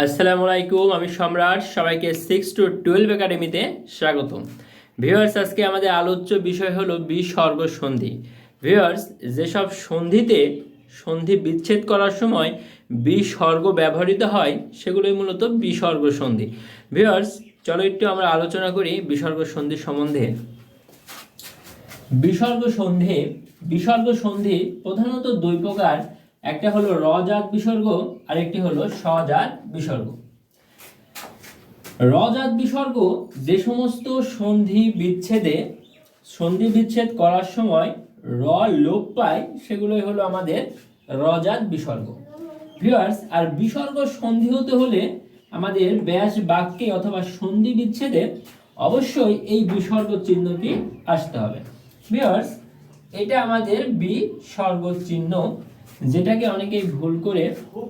আসসালামু আলাইকুম, আমি সম্রাট। সবাইকে সিক্স টু টুয়েলভ একাডেমিতে স্বাগতম। ভিউয়ার্স আজকে আমাদের আলোচ্য বিষয় হলো বিসর্গ সন্ধি ভিউয়ার্স যেসব সন্ধিতে সন্ধি বিচ্ছেদ করার সময় বিসর্গ ব্যবহৃত হয়, সেগুলোই মূলত বিসর্গ সন্ধি ভিউয়ার্স চলো একটু আমরা আলোচনা করি বিসর্গ সন্ধি সম্বন্ধে। বিসর্গ সন্ধি বিসর্গ সন্ধি প্রধানত দুই প্রকার। একটা হলো রজাত বিসর্গ আর একটি হলো সজাত বিসর্গ। রজাত বিসর্গ, যে সমস্ত সন্ধি বিচ্ছেদে, সন্ধি বিচ্ছেদ করার সময় র লোপ পায়, সেগুলোই হলো আমাদের রজাত বিসর্গ। ভিউয়ার্স আর বিসর্গ সন্ধি হতে হলে আমাদের ব্যাস বাক্যে অথবা সন্ধি বিচ্ছেদে অবশ্যই এই বিসর্গ চিহ্নটি আসতে হবে। ভিউয়ার্স এটা আমাদের বিসর্গ চিহ্ন। যেটাকে অনেকেই ভুল করে